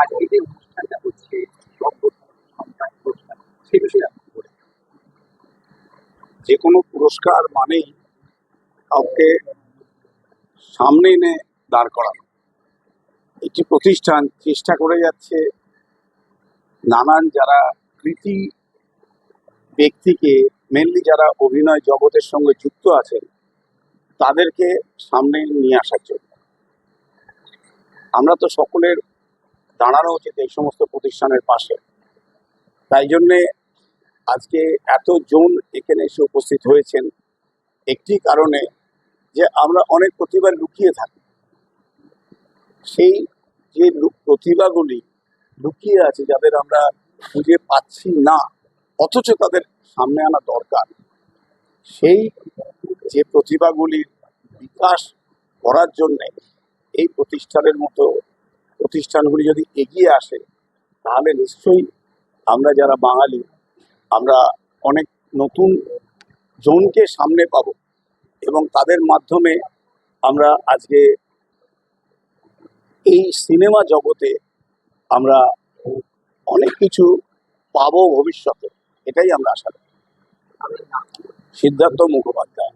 আজকে যে অনুষ্ঠানটা হচ্ছে যে কোনো পুরস্কার মানেই কাউকে সামনে এনে দাঁড় করানো। একটি প্রতিষ্ঠান চেষ্টা করে যাচ্ছে নানান যারা কৃতি ব্যক্তিকে মেনলি যারা অভিনয় জগতের সঙ্গে যুক্ত আছেন, তাদেরকে সামনে নিয়ে আসার জন্য। আমরা তো সকলের দাঁড়ানো উচিত এই সমস্ত প্রতিষ্ঠানের পাশে। তাই জন্যে আজকে এত জন এখানে এসে উপস্থিত হয়েছেন। একটি কারণে যে আমরা অনেক প্রতিভা লুকিয়ে থাকি। সেই যে প্রতিভাগুলি লুকিয়ে আছে যাদের আমরা খুঁজে পাচ্ছি না, অথচ তাদের সামনে আনা দরকার। সেই যে প্রতিভাগুলির বিকাশ করার জন্যে এই প্রতিষ্ঠানের মতো প্রতিষ্ঠানগুলি যদি এগিয়ে আসে, তাহলে নিশ্চয়ই আমরা যারা বাঙালি, আমরা অনেক নতুন জনকে সামনে পাব এবং তাদের মাধ্যমে আমরা আজকে এই সিনেমা জগতে আমরা অনেক কিছু পাবো ভবিষ্যতে, এটাই আমরা আশা করি। সিদ্ধার্থ মুখোপাধ্যায়।